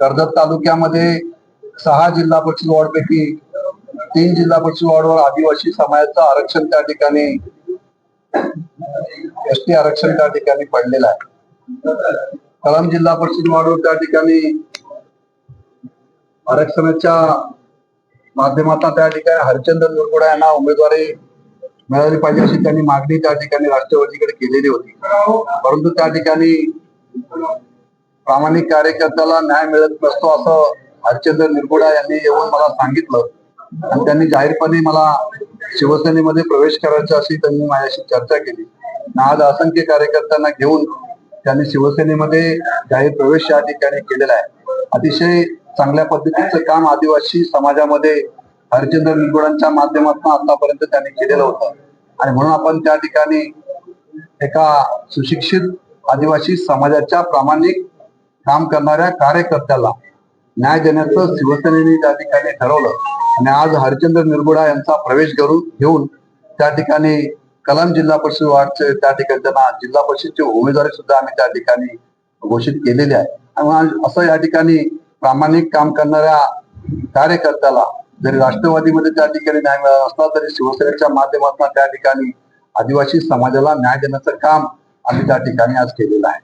कर्जत तालुक्यामध्ये सहा जिल्हा परिषद वॉर्डपैकी तीन जिल्हा परिषद वॉर्डवर आदिवासी समाजाचं आरक्षण त्या ठिकाणी एस टी आरक्षण त्या ठिकाणी पडलेलं आहे. कळंब जिल्हा परिषद वॉर्डवर त्या ठिकाणी आरक्षणाच्या माध्यमातून त्या ठिकाणी हरचंद्र निरगुडा यांना उमेदवारी मिळाली पाहिजे अशी त्यांनी मागणी त्या ठिकाणी राष्ट्रवादीकडे केलेली होती. परंतु त्या ठिकाणी प्रामाणिक कार्यकर्त्याला न्याय मिळत नसतो असं हरचंद्र निरगुडा यांनी येऊन मला सांगितलं. आणि त्यांनी जाहीरपणे मला शिवसेनेमध्ये प्रवेश करायचा अशी त्यांनी माझ्याशी चर्चा केली. आज असंख्य कार्यकर्त्यांना घेऊन त्यांनी शिवसेनेमध्ये जाहीर प्रवेश या ठिकाणी केलेला आहे. अतिशय चांगल्या पद्धतीचं काम आदिवासी समाजामध्ये हरिचंद्र निरगुडांच्या माध्यमातून आतापर्यंत त्यांनी केलेलं होतं. आणि म्हणून आपण त्या ठिकाणी एका सुशिक्षित आदिवासी समाजाच्या प्रामाणिक काम करणाऱ्या कार्यकर्त्याला न्याय देण्याचं शिवसेनेने त्या ठिकाणी ठरवलं आणि आज हरिचंद्र निरगुडा यांचा प्रवेश करून घेऊन त्या ठिकाणी कलाम जिल्हा परिषद वार्डचे त्या ठिकाणी त्यांना जिल्हा परिषदची उमेदवारी सुद्धा आम्ही त्या ठिकाणी घोषित केलेली आहे. आणि असं या ठिकाणी प्रामाणिक काम करणाऱ्या कार्यकर्त्याला जरी राष्ट्रवादीमध्ये त्या ठिकाणी न्याय मिळाला असला तरी शिवसेनेच्या माध्यमातून त्या ठिकाणी आदिवासी समाजाला न्याय देण्याचं काम आम्ही त्या ठिकाणी आज केलेलं आहे.